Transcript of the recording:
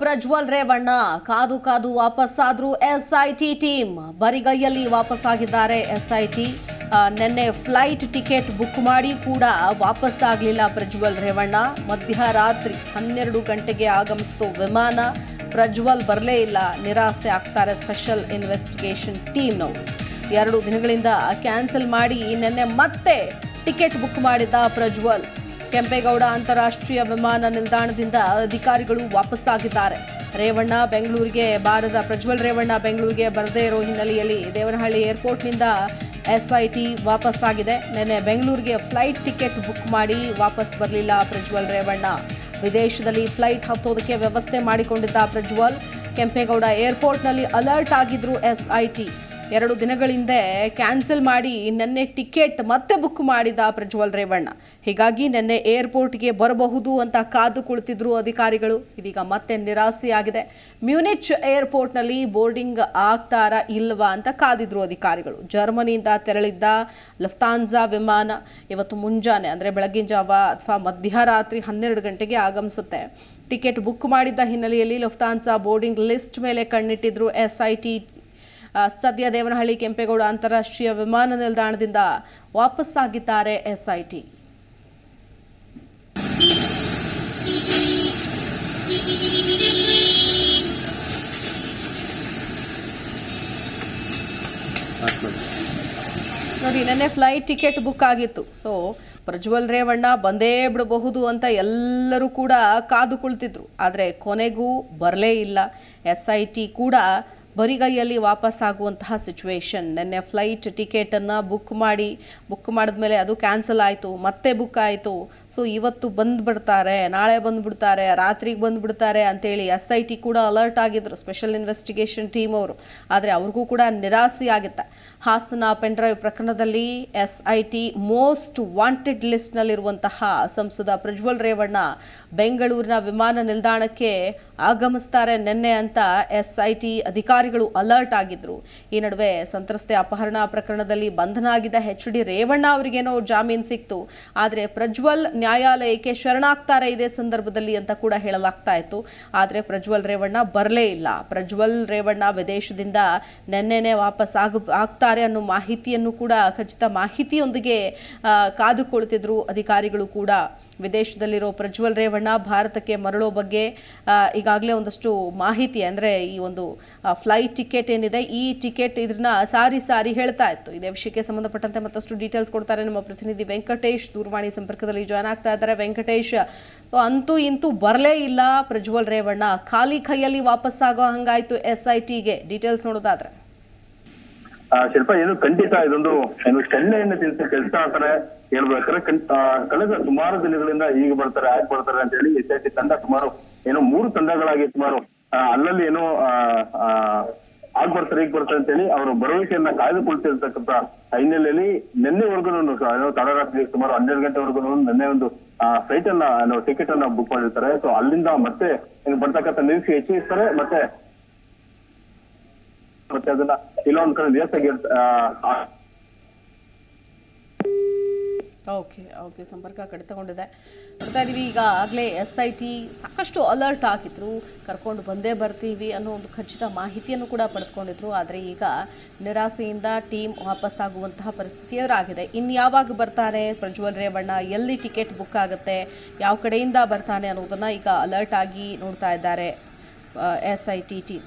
ಪ್ರಜ್ವಲ್ ರೇವಣ್ಣ. ಕಾದು ಕಾದು ವಾಪಸ್ಸಾದ್ರು ಎಸ್ಐಟಿ ಟೀಮ್ ಬರಿಗೈಯಲ್ಲಿ ವಾಪಸ್ಸಾಗಿದ್ದಾರೆ. ಎಸ್ಐಟಿ ನಿನ್ನೆ ಫ್ಲೈಟ್ ಟಿಕೆಟ್ ಬುಕ್ ಮಾಡಿ ಕೂಡ ವಾಪಸ್ಸಾಗಲಿಲ್ಲ ಪ್ರಜ್ವಲ್ ರೇವಣ್ಣ. ಮಧ್ಯರಾತ್ರಿ ಹನ್ನೆರಡು ಗಂಟೆಗೆ ಆಗಮಿಸಿತು ವಿಮಾನ. ಪ್ರಜ್ವಲ್ ಬರಲೇ ಇಲ್ಲ. ನಿರಾಸೆ ಆಗ್ತಾರೆ ಸ್ಪೆಷಲ್ ಇನ್ವೆಸ್ಟಿಗೇಷನ್ ಟೀಮ್ನವರು ಎರಡು ದಿನಗಳಿಂದ ಕ್ಯಾನ್ಸಲ್ ಮಾಡಿ ನಿನ್ನೆ ಮತ್ತೆ ಟಿಕೆಟ್ ಬುಕ್ ಮಾಡಿದ್ದ ಪ್ರಜ್ವಲ್. ಕೆಂಪೇಗೌಡ ಅಂತಾರಾಷ್ಟ್ರೀಯ ವಿಮಾನ ನಿಲ್ದಾಣದಿಂದ ಅಧಿಕಾರಿಗಳು ವಾಪಸ್ಸಾಗಿದ್ದಾರೆ. ರೇವಣ್ಣ ಬೆಂಗಳೂರಿಗೆ ಬಾರದ ಪ್ರಜ್ವಲ್ ರೇವಣ್ಣ ಬೆಂಗಳೂರಿಗೆ ಬರದೇ ಇರೋ ಹಿನ್ನೆಲೆಯಲ್ಲಿ ದೇವನಹಳ್ಳಿ ಏರ್ಪೋರ್ಟ್ನಿಂದ ಎಸ್ಐಟಿ ವಾಪಸ್ಸಾಗಿದೆ. ನಿನ್ನೆ ಬೆಂಗಳೂರಿಗೆ ಫ್ಲೈಟ್ ಟಿಕೆಟ್ ಬುಕ್ ಮಾಡಿ ವಾಪಸ್ ಬರಲಿಲ್ಲ ಪ್ರಜ್ವಲ್ ರೇವಣ್ಣ. ವಿದೇಶದಲ್ಲಿ ಫ್ಲೈಟ್ ಹತ್ತೋದಕ್ಕೆ ವ್ಯವಸ್ಥೆ ಮಾಡಿಕೊಂಡಿದ್ದ ಪ್ರಜ್ವಲ್, ಕೆಂಪೇಗೌಡ ಏರ್ಪೋರ್ಟ್ನಲ್ಲಿ ಅಲರ್ಟ್ ಆಗಿದ್ರು ಎಸ್ಐಟಿ. ಎರಡು ದಿನಗಳಿಂದ ಕ್ಯಾನ್ಸಲ್ ಮಾಡಿ ನಿನ್ನೆ ಟಿಕೆಟ್ ಮತ್ತೆ ಬುಕ್ ಮಾಡಿದ ಪ್ರಜ್ವಲ್ ರೇವಣ್ಣ. ಹೀಗಾಗಿ ನಿನ್ನೆ ಏರ್ಪೋರ್ಟ್ಗೆ ಬರಬಹುದು ಅಂತ ಕಾದು ಕುಳಿತಿದ್ರು ಅಧಿಕಾರಿಗಳು. ಇದೀಗ ಮತ್ತೆ ನಿರಾಸೆಯಾಗಿದೆ. ಮ್ಯೂನಿಚ್ ಏರ್ಪೋರ್ಟ್ನಲ್ಲಿ ಬೋರ್ಡಿಂಗ್ ಆಗ್ತಾರ ಇಲ್ವಾ ಅಂತ ಕಾದಿದ್ರು ಅಧಿಕಾರಿಗಳು. ಜರ್ಮನಿಯಿಂದ ತೆರಳಿದ್ದ ಲಫ್ತಾನ್ಝಾ ವಿಮಾನ ಇವತ್ತು ಮುಂಜಾನೆ ಅಂದರೆ ಬೆಳಗಿನ ಜಾವ ಅಥವಾ ಮಧ್ಯರಾತ್ರಿ ಹನ್ನೆರಡು ಗಂಟೆಗೆ ಆಗಮಿಸುತ್ತೆ. ಟಿಕೆಟ್ ಬುಕ್ ಮಾಡಿದ್ದ ಹಿನ್ನೆಲೆಯಲ್ಲಿ ಲಫ್ತಾನ್ಸಾ ಬೋರ್ಡಿಂಗ್ ಲಿಸ್ಟ್ ಮೇಲೆ ಕಣ್ಣಿಟ್ಟಿದ್ರು ಎಸ್ಐಟಿ ಆ, ಸದ್ಯ ದೇವನಹಳ್ಳಿ ಕೆಂಪೇಗೌಡ ಅಂತಾರಾಷ್ಟ್ರೀಯ ವಿಮಾನ ನಿಲ್ದಾಣದಿಂದ ವಾಪಸ್ಸಾಗಿದ್ದಾರೆ ಎಸ್ಐಟಿ. ನೋಡಿ, ನೆನ್ನೆ ಫ್ಲೈಟ್ ಟಿಕೆಟ್ ಬುಕ್ ಆಗಿತ್ತು. ಸೊ ಪ್ರಜ್ವಲ್ ರೇವಣ್ಣ ಬಂದೇ ಬಿಡಬಹುದು ಅಂತ ಎಲ್ಲರೂ ಕೂಡ ಕಾದು ಕುಳಿತಿದ್ರು ಆದರೆ ಕೊನೆಗೂ ಬರಲೇ ಇಲ್ಲ. ಎಸ್ ಐ ಟಿ ಕೂಡ ಬರಿಗೈಯಲ್ಲಿ ವಾಪಸ್ ಆಗುವಂತಹ ಸಿಚುವೇಶನ್ ನಿನ್ನೆ ಫ್ಲೈಟ್ ಟಿಕೆಟನ್ನು ಬುಕ್ ಮಾಡಿ ಬುಕ್ ಮಾಡಿದ್ಮೇಲೆ ಅದು ಕ್ಯಾನ್ಸಲ್ ಆಯಿತು, ಮತ್ತೆ ಬುಕ್ ಆಯಿತು. ಸೊ ಇವತ್ತು ಬಂದುಬಿಡ್ತಾರೆ, ನಾಳೆ ಬಂದುಬಿಡ್ತಾರೆ, ರಾತ್ರಿಗೆ ಬಂದುಬಿಡ್ತಾರೆ ಅಂತೇಳಿ ಎಸ್ ಐ ಟಿ ಕೂಡ ಅಲರ್ಟ್ ಆಗಿದ್ರು ಸ್ಪೆಷಲ್ ಇನ್ವೆಸ್ಟಿಗೇಷನ್ ಟೀಮ್ ಅವರು. ಆದರೆ ಅವ್ರಿಗೂ ಕೂಡ ನಿರಾಸೆ ಆಗುತ್ತೆ. ಹಾಸನ ಪೆಂಡ್ರೈವ್ ಪ್ರಕರಣದಲ್ಲಿ S I T most wanted ಲಿಸ್ಟ್ನಲ್ಲಿರುವಂತಹ ಸಂಸದ ಪ್ರಜ್ವಲ್ ರೇವಣ್ಣ ಬೆಂಗಳೂರಿನ ವಿಮಾನ ನಿಲ್ದಾಣಕ್ಕೆ ಆಗಮಿಸ್ತಾರೆ. ನಿನ್ನೆ ಅಂತ ಎಸ್ ಐ ಟಿ ಅಧಿಕಾರಿಗಳು ಅಲರ್ಟ್ ಆಗಿದ್ರು. ಈ ನಡುವೆ ಸಂತ್ರಸ್ತೆ ಅಪಹರಣ ಪ್ರಕರಣದಲ್ಲಿ ಬಂಧನ ಆಗಿದ್ದ ಎಚ್ ಡಿ ರೇವಣ್ಣ ಅವರಿಗೇನೋ ಜಾಮೀನು ಸಿಕ್ತು. ಆದರೆ ಪ್ರಜ್ವಲ್ ನ್ಯಾಯಾಲಯಕ್ಕೆ ಶರಣಾಗ್ತಾರೆ ಇದೇ ಸಂದರ್ಭದಲ್ಲಿ ಅಂತ ಕೂಡ ಹೇಳಲಾಗ್ತಾ ಇತ್ತು. ಆದರೆ ಪ್ರಜ್ವಲ್ ರೇವಣ್ಣ ಬರಲೇ ಇಲ್ಲ. ಪ್ರಜ್ವಲ್ ರೇವಣ್ಣ ವಿದೇಶದಿಂದ ನೆನ್ನೆನೆ ವಾಪಸ್ ಆಗ ಆಗ್ತಾರೆ ಅನ್ನೋ ಮಾಹಿತಿಯನ್ನು ಕೂಡ ಖಚಿತ ಮಾಹಿತಿಯೊಂದಿಗೆ ಕಾದುಕೊಳ್ತಿದ್ರು ಅಧಿಕಾರಿಗಳು ಕೂಡ. ವಿದೇಶದಲ್ಲಿರೋ ಪ್ರಜ್ವಲ್ ರೇವಣ್ಣ ಭಾರತಕ್ಕೆ ಮರಳೋ ಬಗ್ಗೆ ಈಗಾಗಲೇ ಒಂದಷ್ಟು ಮಾಹಿತಿ ಅಂದರೆ ಈ ಒಂದು ಫ್ಲೈಟ್ ಟಿಕೆಟ್ ಏನಿದೆ, ಈ ಟಿಕೆಟ್ ಇದನ್ನ ಸಾರಿ ಸಾರಿ ಹೇಳ್ತಾ ಇತ್ತು. ಇದೇ ವಿಷಯಕ್ಕೆ ಸಂಬಂಧಪಟ್ಟಂತೆ ಮತ್ತಷ್ಟು ಡೀಟೇಲ್ಸ್ ಕೊಡ್ತಾರೆ ನಮ್ಮ ಪ್ರತಿನಿಧಿ ವೆಂಕಟೇಶ್ ದೂರವಾಣಿ ಸಂಪರ್ಕದಲ್ಲಿ ಜಾಯ್ನ್ ಆಗ್ತಾ ಇದ್ದಾರೆ. ವೆಂಕಟೇಶ್ ಅಂತೂ ಇಂತೂ ಬರಲೇ ಇಲ್ಲ ಪ್ರಜ್ವಲ್ ರೇವಣ್ಣ. ಖಾಲಿ ಕೈಯಲ್ಲಿ ವಾಪಸ್ ಆಗೋ ಹಂಗಾಯ್ತು ಎಸ್ ಐ ಟಿಗೆ ಡೀಟೇಲ್ಸ್ ನೋಡೋದಾದ್ರೆ. ಶಿಲ್ಪ ಏನು ಖಂಡಿತ ಇದೊಂದು ಏನು ಕೆನ್ನೆಯನ್ನು ತಿನ್ಸ ಕೆಲಸ ಅಂತಾನೆ ಹೇಳ್ಬೇಕಾದ್ರೆ ಕಳೆದ ಸುಮಾರು ದಿನಗಳಿಂದ ಈಗ ಬರ್ತಾರೆ ಆಗ ಬರ್ತಾರೆ ಅಂತ ಹೇಳಿ ಎಸ್ ಐ ತಂಡ ಸುಮಾರು ಏನೋ ಮೂರು ತಂಡಗಳಾಗಿ ಸುಮಾರು ಅಲ್ಲಲ್ಲಿ ಏನೋ ಆಗ್ ಬರ್ತಾರೆ ಈಗ ಬರ್ತಾರೆ ಅಂತ ಹೇಳಿ ಅವರು ಭರವಸೆಯನ್ನ ಕಾಯ್ದುಕೊಳ್ತಿರ್ತಕ್ಕಂಥ ಹಿನ್ನೆಲೆಯಲ್ಲಿ ನಿನ್ನೆವರೆಗೂ ತಡರಾತ್ರಿ ಸುಮಾರು ಹನ್ನೆರಡು ಗಂಟೆವರೆಗೂ ನಿನ್ನೆ ಒಂದು ಫ್ಲೈಟ್ ಅನ್ನ ಟಿಕೆಟ್ ಅನ್ನ ಬುಕ್ ಮಾಡಿರ್ತಾರೆ. ಸೊ ಅಲ್ಲಿಂದ ಮತ್ತೆ ಬರ್ತಕ್ಕಂಥ ನಿರೀಕ್ಷೆ ಹೆಚ್ಚಿಸ್ತಾರೆ ಮತ್ತೆ ಮತ್ತೆ ಅದನ್ನ ಇಲ್ಲ ಒಂದ್ ಕಡೆ ನಿಯತ್ತಾಗಿ ಓಕೆ ಓಕೆ ಸಂಪರ್ಕ ಕಡಿತಗೊಂಡಿದೆ. ನೋಡ್ತಾ ಇದೀವಿ ಈಗ ಆಗಲೇ ಎಸ್ ಐ ಟಿ ಸಾಕಷ್ಟು ಅಲರ್ಟ್ ಆಗಿದ್ರು ಕರ್ಕೊಂಡು ಬಂದೇ ಬರ್ತೀವಿ ಅನ್ನೋ ಒಂದು ಖಚಿತ ಮಾಹಿತಿಯನ್ನು ಕೂಡ ಪಡೆದುಕೊಂಡಿದ್ರು. ಆದರೆ ಈಗ ನಿರಾಸೆಯಿಂದ ಟೀಮ್ ವಾಪಸ್ ಆಗುವಂತಹ ಪರಿಸ್ಥಿತಿ ಎದುರಾಗಿದೆ. ಇನ್ನು ಯಾವಾಗ ಬರ್ತಾರೆ ಪ್ರಜ್ವಲ್ ರೇವಣ್ಣ, ಎಲ್ಲಿ ಟಿಕೆಟ್ ಬುಕ್ ಆಗುತ್ತೆ? ಯಾವ ಕಡೆಯಿಂದ ಬರ್ತಾನೆ ಅನ್ನೋದನ್ನು ಈಗ ಅಲರ್ಟ್ ಆಗಿ ನೋಡ್ತಾ ಇದ್ದಾರೆ S I T team